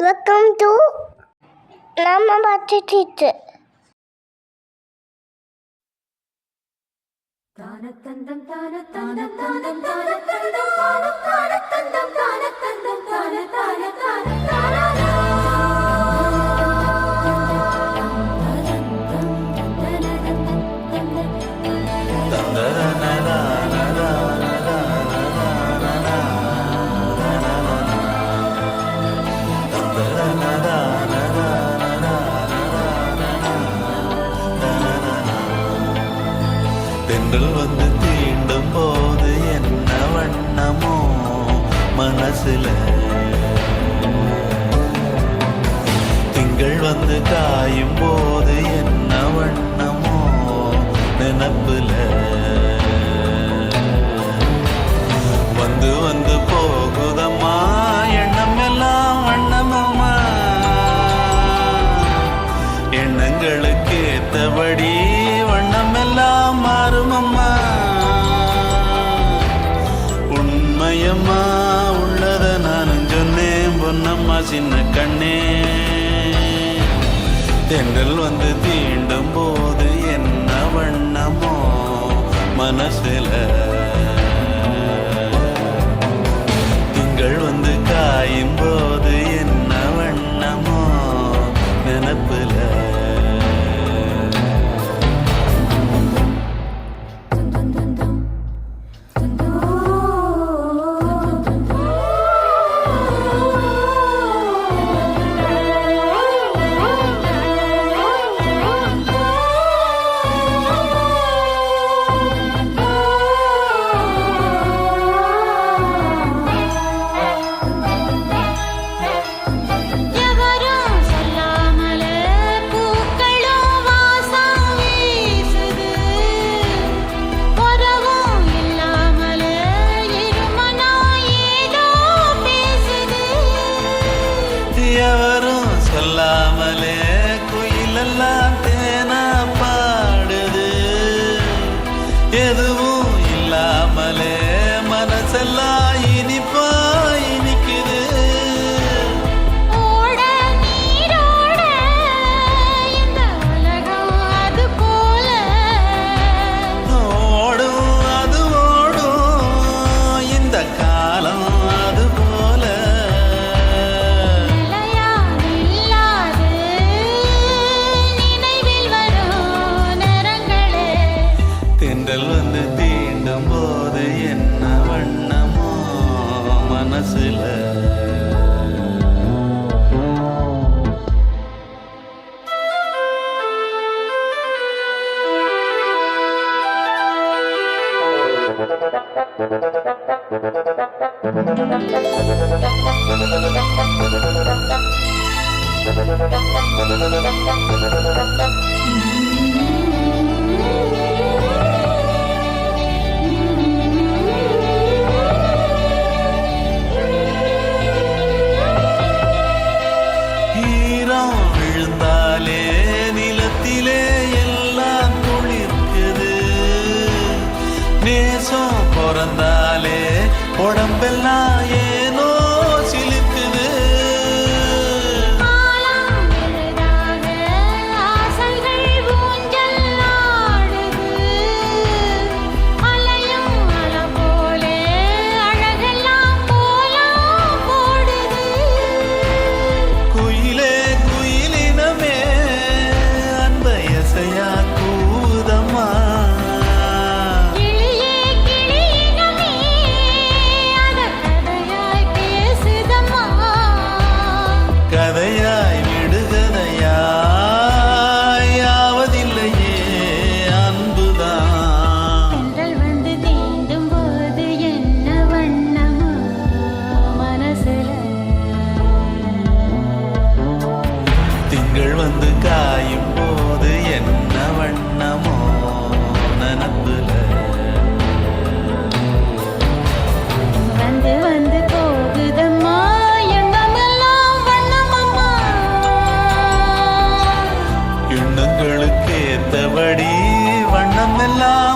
Welcome to நம்ம பச்சை teacher தான தந்தம் தான தான தந்தம் தான தந்தம் தான தான தந்தம் தான மனசுல. திங்கள் வந்து காயும் போது என்ன வண்ணமோ நினப்புல. பொன்னம்மா சின்ன கண்ணே. தென்றல் வந்து தீண்டும் போது என்ன வண்ணமோ மனசுல Thank you.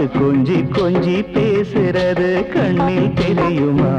கொஞ்சி கொஞ்சி பேசுறது கண்ணில் தெரியுமா?